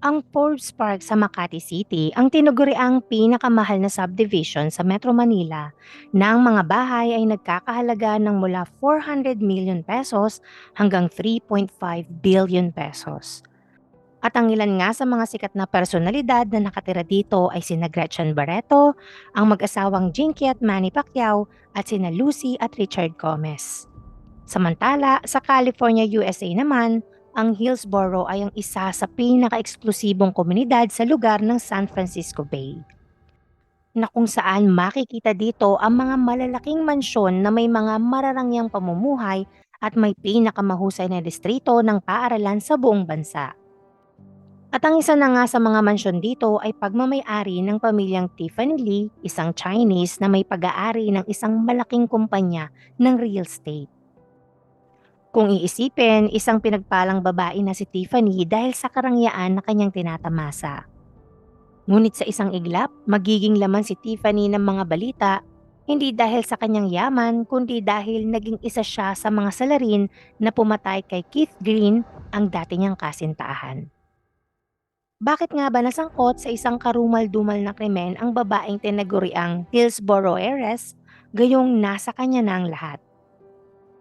Ang Forbes Park sa Makati City ang tinuguriang pinakamahal na subdivision sa Metro Manila na ang mga bahay ay nagkakahalaga ng mula 400 million pesos hanggang 3.5 billion pesos. At ang ilan nga sa mga sikat na personalidad na nakatira dito ay sina Gretchen Barreto, ang mag-asawang Jinky at Manny Pacquiao at sina Lucy at Richard Gomez. Samantala, sa California, USA naman, ang Hillsborough ay ang isa sa pinaka-eksklusibong komunidad sa lugar ng San Francisco Bay. Na kung saan makikita dito ang mga malalaking mansyon na may mga mararangyang pamumuhay at may pinakamahusay na distrito ng paaralan sa buong bansa. At ang isa na nga sa mga mansyon dito ay pagmamayari ng pamilyang Tiffany Lee, isang Chinese na may pag-aari ng isang malaking kumpanya ng real estate. Kung iisipin, isang pinagpalang babae na si Tiffany dahil sa karangyaan na kanyang tinatamasa. Ngunit sa isang iglap, magiging laman si Tiffany ng mga balita hindi dahil sa kanyang yaman kundi dahil naging isa siya sa mga salarin na pumatay kay Keith Green, ang dati niyang kasintahan. Bakit nga ba nasangkot sa isang karumal-dumal na krimen ang babaeng tinaguriang Hillsborough heiress gayong nasa kanya na ang lahat?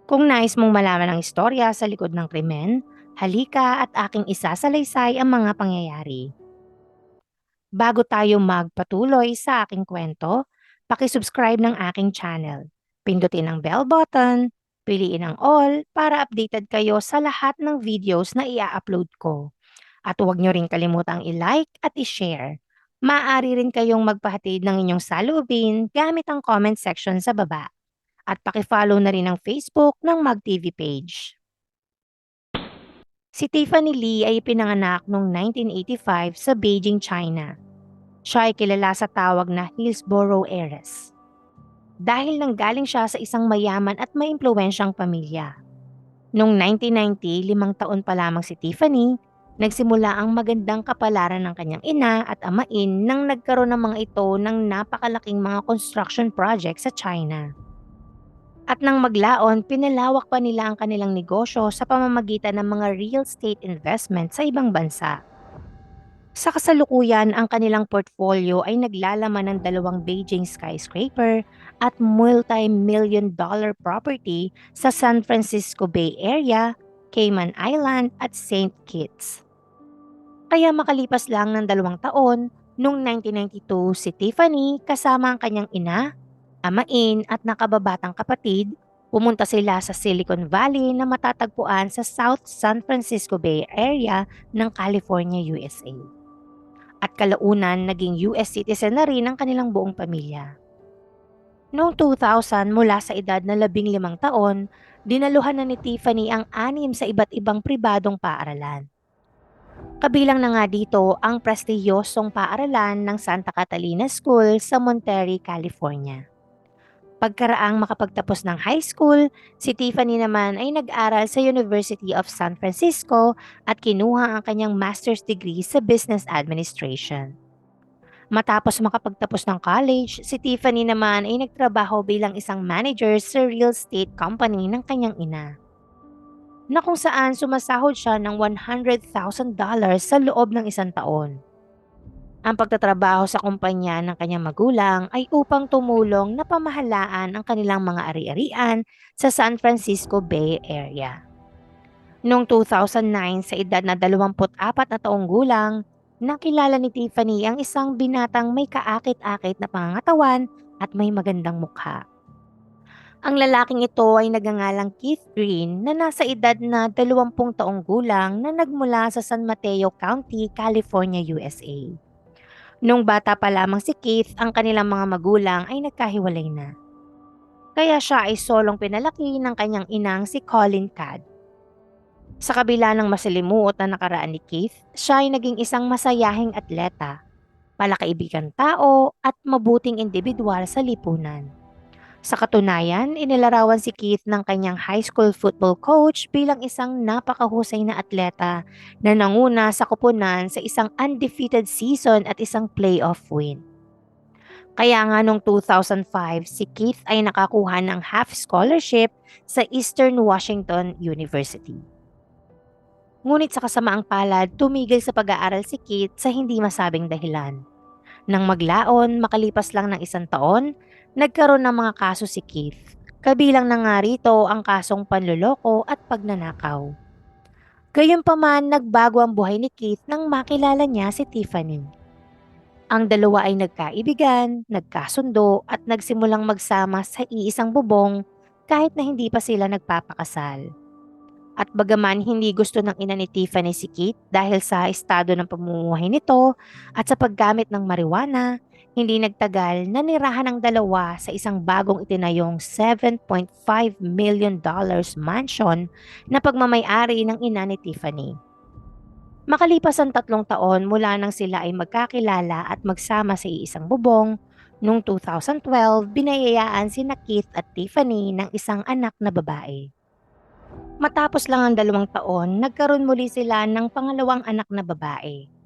Kung nais mong malaman ang istorya sa likod ng krimen, halika at aking isasalaysay ang mga pangyayari. Bago tayo magpatuloy sa aking kwento, pakisubscribe ng aking channel. Pindutin ang bell button, piliin ang all para updated kayo sa lahat ng videos na ia-upload ko. At huwag nyo rin kalimutang i-like at i-share. Maaari rin kayong magpahatid ng inyong salubin gamit ang comment section sa baba at pakifollow na rin ang Facebook ng MagTV page. Si Tiffany Lee ay pinanganak noong 1985 sa Beijing, China. Siya ay kilala sa tawag na Hillsborough heiress. Dahil nanggaling siya sa isang mayaman at may impluensyang pamilya. Noong 1990, limang taon pa lamang si Tiffany, nagsimula ang magandang kapalaran ng kanyang ina at amain nang nagkaroon ng mga ito ng napakalaking mga construction project sa China. At nang maglaon, pinalawak pa nila ang kanilang negosyo sa pamamagitan ng mga real estate investment sa ibang bansa. Sa kasalukuyan, ang kanilang portfolio ay naglalaman ng dalawang Beijing skyscraper at multi-million dollar property sa San Francisco Bay Area, Cayman Island at St. Kitts. Kaya makalipas lang ng dalawang taon, noong 1992 si Tiffany kasama ang kanyang ina, amain at nakababatang kapatid, pumunta sila sa Silicon Valley na matatagpuan sa South San Francisco Bay Area ng California, USA. At kalaunan, naging US citizen na rin ang kanilang buong pamilya. Noong 2000, mula sa edad na labing limang taon, dinaluhan na ni Tiffany ang anim sa iba't ibang pribadong paaralan. Kabilang na nga dito ang prestiyosong paaralan ng Santa Catalina School sa Monterey, California. Pagkaraang makapagtapos ng high school, si Tiffany naman ay nag-aral sa University of San Francisco at kinuha ang kanyang master's degree sa business administration. Matapos makapagtapos ng college, si Tiffany naman ay nagtrabaho bilang isang manager sa real estate company ng kanyang ina. Na kung saan sumasahod siya ng $100,000 sa loob ng isang taon. Ang pagtatrabaho sa kumpanya ng kanyang magulang ay upang tumulong na pamahalaan ang kanilang mga ari-arian sa San Francisco Bay Area. Noong 2009, sa edad na 24 na taong gulang, nakilala ni Tiffany ang isang binatang may kaakit-akit na pangangatawan at may magandang mukha. Ang lalaking ito ay nagangalang Keith Green na nasa edad na 20 taong gulang na nagmula sa San Mateo County, California, USA. Nung bata pa lamang si Keith, ang kanilang mga magulang ay nagkahiwalay na. Kaya siya ay solong pinalaki ng kanyang inang si Colin Cad. Sa kabila ng masalimuot na nakaraan ni Keith, siya ay naging isang masayahing atleta, palakaibigan tao at mabuting individual sa lipunan. Sa katunayan, inilarawan si Keith ng kanyang high school football coach bilang isang napakahusay na atleta na nanguna sa kupunan sa isang undefeated season at isang playoff win. Kaya nga noong 2005, si Keith ay nakakuha ng half scholarship sa Eastern Washington University. Ngunit sa kasamaang palad, tumigil sa pag-aaral si Keith sa hindi masabing dahilan. Nang maglaon, makalipas lang ng isang taon, nagkaroon ng mga kaso si Keith. Kabilang na nga rito ang kasong panloloko at pagnanakaw. Gayunpaman, nagbago ang buhay ni Keith nang makilala niya si Tiffany. Ang dalawa ay nagkaibigan, nagkasundo at nagsimulang magsama sa iisang bubong kahit na hindi pa sila nagpapakasal. At bagaman hindi gusto ng ina ni Tiffany si Kate dahil sa estado ng pamumuhay nito at sa paggamit ng marijuana, hindi nagtagal nanirahan ng dalawa sa isang bagong itinayong 7.5 million dollars mansion na pagmamayari ng ina ni Tiffany. Makalipas ang tatlong taon mula nang sila ay magkakilala at magsama sa iisang bubong, noong 2012 binayayaan si Keith at Tiffany ng isang anak na babae. Matapos lang ang dalawang taon, nagkaroon muli sila ng pangalawang anak na babae.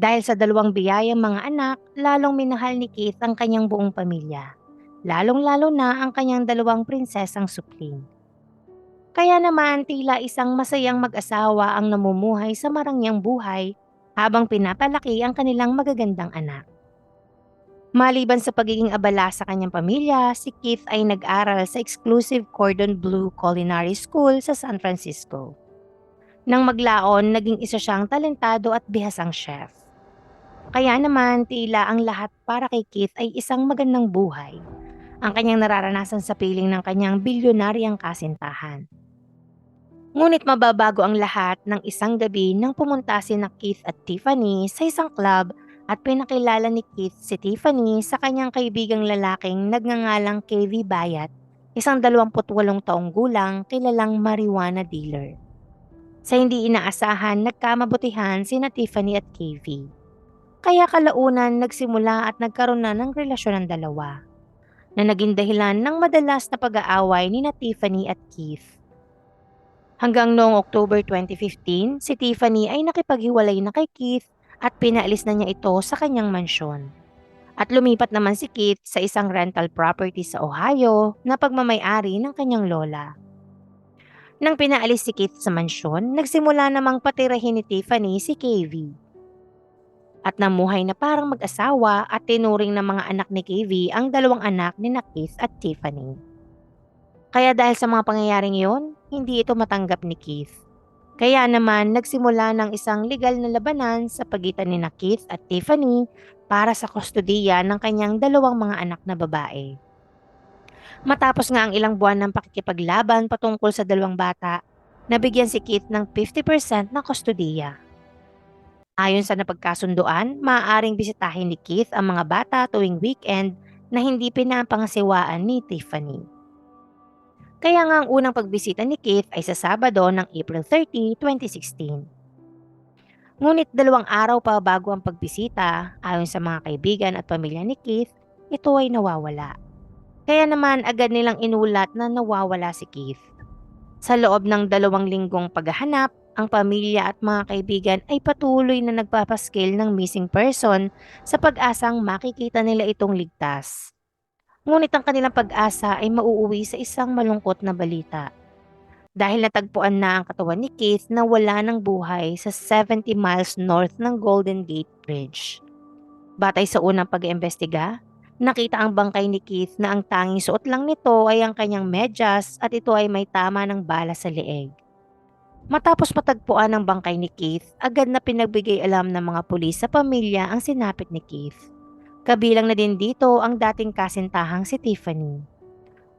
Dahil sa dalawang biyayang mga anak, lalong minahal ni Keith ang kanyang buong pamilya. Lalong-lalo na ang kanyang dalawang prinsesang supling. Kaya naman tila isang masayang mag-asawa ang namumuhay sa marangyang buhay habang pinapalaki ang kanilang magagandang anak. Maliban sa pagiging abala sa kanyang pamilya, si Keith ay nag-aral sa exclusive Cordon Bleu Culinary School sa San Francisco. Nang maglaon, naging isa siyang talentado at bihasang chef. Kaya naman, tila ang lahat para kay Keith ay isang magandang buhay. Ang kanyang nararanasan sa piling ng kanyang bilyonaryang kasintahan. Ngunit mababago ang lahat ng isang gabi nang pumunta si na Keith at Tiffany sa isang club at pinakilala ni Keith si Tiffany sa kanyang kaibigang lalaking nagngangalang KV Bayat, isang 28 taong gulang kilalang marijuana dealer. Sa hindi inaasahan, nagkamabutihan sina Tiffany at KV. Kaya kalaunan nagsimula at nagkaroon na ng relasyon ng dalawa na naging dahilan ng madalas na pag-aaway ni na Tiffany at Keith. Hanggang noong October 2015, si Tiffany ay nakipaghiwalay na kay Keith at pinaalis na niya ito sa kanyang mansyon. At lumipat naman si Kit sa isang rental property sa Ohio na pagmamayari ng kanyang lola. Nang pinaalis si Kit sa mansyon, nagsimula namang patirahin ni Tiffany si KV. At namuhay na parang mag-asawa at tinuring ng mga anak ni KV ang dalawang anak ni na Keith at Tiffany. Kaya dahil sa mga pangyayaring iyon, hindi ito matanggap ni Keith kaya naman nagsimula ng isang legal na labanan sa pagitan ni Keith at Tiffany para sa kustodiya ng kanyang dalawang mga anak na babae. Matapos nga ang ilang buwan ng pakikipaglaban patungkol sa dalawang bata, nabigyan si Keith ng 50% ng kustodiya. Ayon sa napagkasunduan, maaaring bisitahin ni Keith ang mga bata tuwing weekend na hindi pinapangasiwaan ni Tiffany. Kaya nga ang unang pagbisita ni Keith ay sa Sabado ng April 30, 2016. Ngunit dalawang araw pa bago ang pagbisita, ayon sa mga kaibigan at pamilya ni Keith, ito ay nawawala. Kaya naman agad nilang inulat na nawawala si Keith. Sa loob ng dalawang linggong paghahanap, ang pamilya at mga kaibigan ay patuloy na nagpapaskil ng missing person sa pag-asang makikita nila itong ligtas. Ngunit ang kanilang pag-asa ay mauuwi sa isang malungkot na balita. Dahil natagpuan na ang katawan ni Keith na wala ng buhay sa 70 miles north ng Golden Gate Bridge. Batay sa unang pag-iimbestiga, nakita ang bangkay ni Keith na ang tanging suot lang nito ay ang kanyang medyas at ito ay may tama ng bala sa leeg. Matapos matagpuan ang bangkay ni Keith, agad na pinagbigay alam ng mga pulis sa pamilya ang sinapit ni Keith. Kabilang na din dito ang dating kasintahang si Tiffany.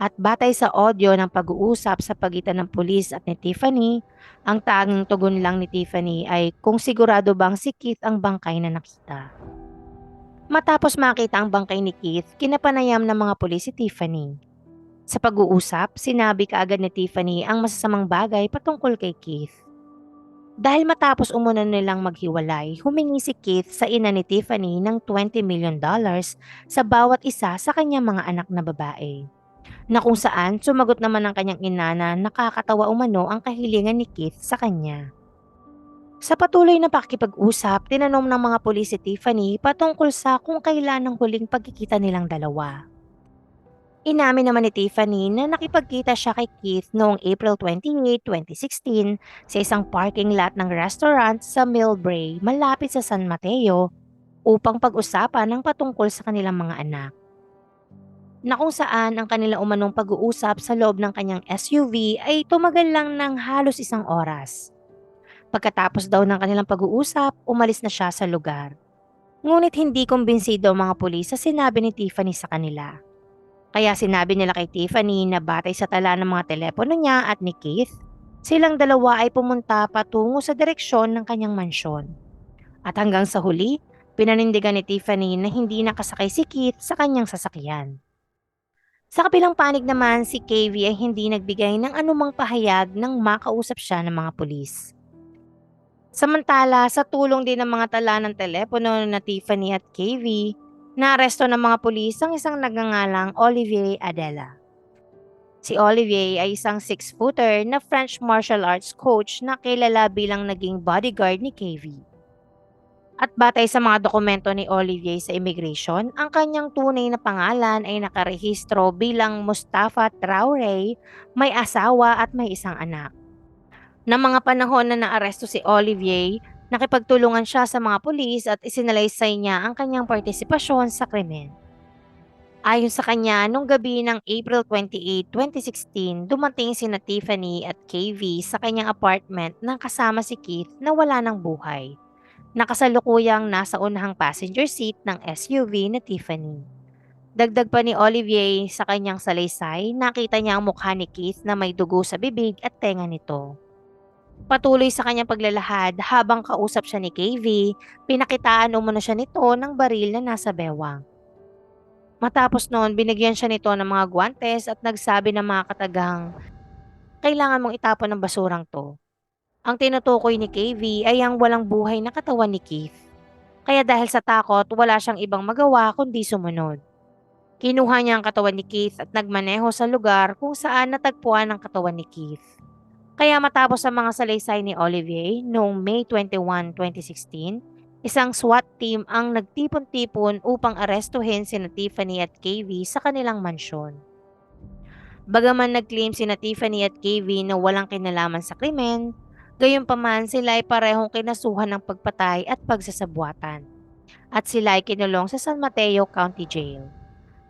At batay sa audio ng pag-uusap sa pagitan ng pulis at ni Tiffany, ang tanging tugon lang ni Tiffany ay kung sigurado bang si Keith ang bangkay na nakita. Matapos makita ang bangkay ni Keith, kinapanayam ng mga pulis si Tiffany. Sa pag-uusap, sinabi kaagad ni Tiffany ang masasamang bagay patungkol kay Keith. Dahil matapos umuna nilang maghiwalay, humingi si Keith sa ina ni Tiffany ng 20 million dollars sa bawat isa sa kanyang mga anak na babae. Na kung saan sumagot naman ang kanyang ina na nakakatawa umano ang kahilingan ni Keith sa kanya. Sa patuloy na pakikipag-usap, tinanong ng mga pulis si Tiffany patungkol sa kung kailan ang huling pagkikita nilang dalawa. Inamin naman ni Tiffany na nakipagkita siya kay Keith noong April 28, 2016 sa isang parking lot ng restaurant sa Millbrae malapit sa San Mateo upang pag-usapan ng patungkol sa kanilang mga anak. Na kung saan ang kanila umanong pag-uusap sa loob ng kanyang SUV ay tumagal lang ng halos isang oras. Pagkatapos daw ng kanilang pag-uusap, umalis na siya sa lugar. Ngunit hindi kumbinsido ang mga pulis sa sinabi ni Tiffany sa kanila. Kaya sinabi nila kay Tiffany na batay sa tala ng mga telepono niya at ni Keith, silang dalawa ay pumunta patungo sa direksyon ng kanyang mansyon. At hanggang sa huli, pinanindigan ni Tiffany na hindi nakasakay si Keith sa kanyang sasakyan. Sa kabilang panig naman, si KV ay hindi nagbigay ng anumang pahayag nang makausap siya ng mga pulis. Samantala, sa tulong din ng mga tala ng telepono na Tiffany at KV, naaresto ng mga pulis ang isang nagngangalang Olivier Adela. Si Olivier ay isang six-footer na French martial arts coach na kilala bilang naging bodyguard ni KV. At batay sa mga dokumento ni Olivier sa immigration, ang kanyang tunay na pangalan ay nakarehistro bilang Mustafa Traore, may asawa at may isang anak. Na mga panahon na naaresto si Olivier, nakipagtulungan siya sa mga pulis at isinalaysay niya ang kanyang partisipasyon sa krimen. Ayon sa kanya, nung gabi ng April 28, 2016, dumating sina Tiffany at KV sa kanyang apartment nang kasama si Keith na wala ng buhay nakasalukuyang nasa unahang passenger seat ng SUV na Tiffany. Dagdag pa ni Olivier sa kanyang salaysay, nakita niya ang mukha ni Keith na may dugo sa bibig at tenga nito. Patuloy sa kanyang paglalahad habang kausap siya ni KV, pinakitaan umano siya nito ng baril na nasa bewang. Matapos noon, binigyan siya nito ng mga guwantes at nagsabi ng mga katagang, kailangan mong itapon ng basurang to. Ang tinutukoy ni KV ay ang walang buhay na katawan ni Keith. Kaya dahil sa takot, wala siyang ibang magawa kundi sumunod. Kinuha niya ang katawan ni Keith at nagmaneho sa lugar kung saan natagpuan ang katawan ni Keith. Kaya matapos ang mga salaysay ni Olivier noong May 21, 2016, isang SWAT team ang nagtipon-tipon upang arestuhin sina Tiffany at KV sa kanilang mansyon. Bagaman nag-claim sina Tiffany at KV na walang kinalaman sa krimen, Gayunpaman sila ay parehong kinasuhan ng pagpatay at pagsasabwatan. At sila ay kinulong sa San Mateo County Jail.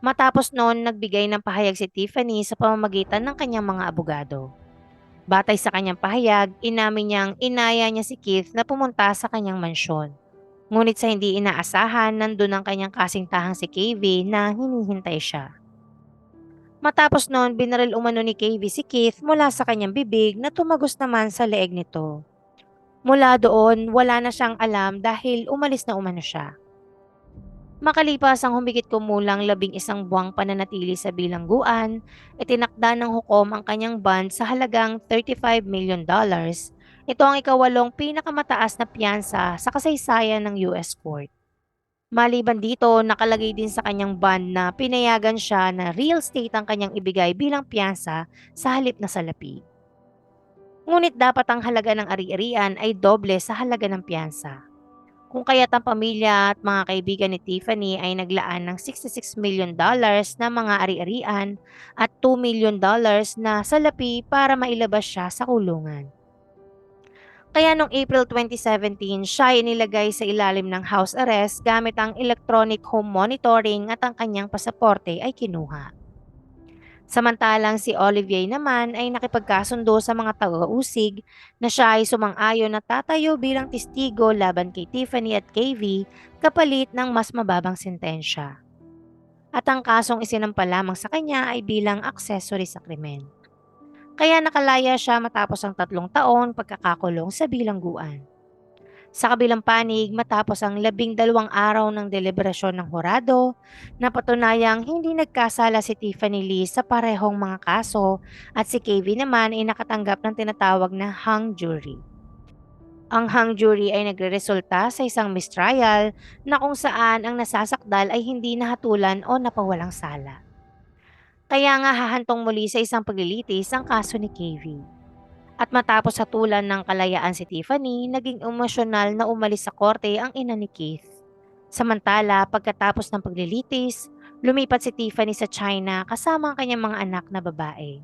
Matapos noon, nagbigay ng pahayag si Tiffany sa pamamagitan ng kanyang mga abogado. Batay sa kanyang pahayag, inamin niyang inaya niya si Keith na pumunta sa kanyang mansyon. Ngunit sa hindi inaasahan, nandun ang kanyang kasingtahang si KV na hinihintay siya. Matapos noon, binaril umano ni KV si Keith mula sa kanyang bibig na tumagos naman sa leeg nito. Mula doon, wala na siyang alam dahil umalis na umano siya. Makalipas ang humigit kumulang labing isang buwang pananatili sa bilangguan, itinakda ng hukom ang kanyang bond sa halagang 35 million dollars. Ito ang ikawalong pinakamataas na piyansa sa kasaysayan ng US court. Maliban dito, nakalagay din sa kanyang bond na pinayagan siya na real estate ang kanyang ibigay bilang piyansa sa halip na salapi. Ngunit dapat ang halaga ng ari-arian ay doble sa halaga ng piyansa. Kung kaya't ang pamilya at mga kaibigan ni Tiffany ay naglaan ng 66 million dollars na mga ari-arian at 2 million dollars na salapi para mailabas siya sa kulungan. Kaya noong April 2017, siya ay nilagay sa ilalim ng house arrest gamit ang electronic home monitoring at ang kanyang pasaporte ay kinuha. Samantalang si Olivier naman ay nakipagkasundo sa mga taga-usig na siya ay sumang-ayon na tatayo bilang testigo laban kay Tiffany at KV kapalit ng mas mababang sentensya. At ang kasong isinampa lamang sa kanya ay bilang accessory sa krimen kaya nakalaya siya matapos ang tatlong taon pagkakakulong sa bilangguan. Sa kabilang panig, matapos ang labing dalawang araw ng deliberasyon ng horado, napatunayang hindi nagkasala si Tiffany Lee sa parehong mga kaso at si KV naman ay nakatanggap ng tinatawag na hung jury. Ang hung jury ay nagreresulta sa isang mistrial na kung saan ang nasasakdal ay hindi nahatulan o napawalang sala. Kaya nga hahantong muli sa isang paglilitis ang kaso ni KV. At matapos hatulan ng kalayaan si Tiffany, naging emosyonal na umalis sa korte ang ina ni Keith. Samantala, pagkatapos ng paglilitis, lumipat si Tiffany sa China kasama ang kanyang mga anak na babae.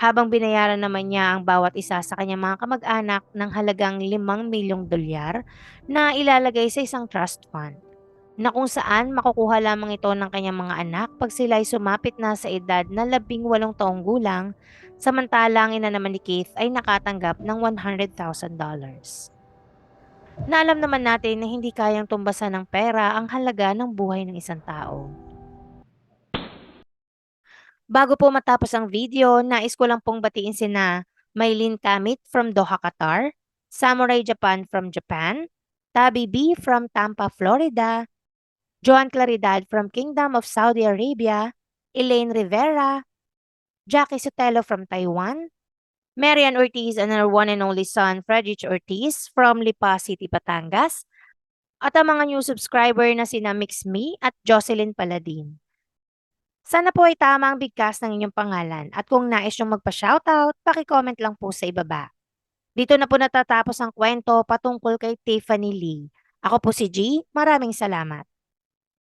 Habang binayaran naman niya ang bawat isa sa kanyang mga kamag-anak ng halagang 5 milyong dolyar na ilalagay sa isang trust fund na kung saan makukuha lamang ito ng kanyang mga anak pag sila ay sumapit na sa edad na 18 taong gulang samantalang ina naman ni Keith ay nakatanggap ng $100,000. Na alam naman natin na hindi kayang tumbasan ng pera ang halaga ng buhay ng isang tao. Bago po matapos ang video, nais ko lang pong batiin sina Maylin Kamit from Doha, Qatar, Samurai Japan from Japan, Tabi B from Tampa, Florida, Joan Claridad from Kingdom of Saudi Arabia, Elaine Rivera, Jackie Sotelo from Taiwan, Marian Ortiz and her one and only son, Fredrich Ortiz from Lipa City, Batangas, at ang mga new subscriber na sina Mix Me at Jocelyn Paladin. Sana po ay tama ang bigkas ng inyong pangalan at kung nais nyong magpa-shoutout, paki-comment lang po sa ibaba. Dito na po natatapos ang kwento patungkol kay Tiffany Lee. Ako po si G, maraming salamat.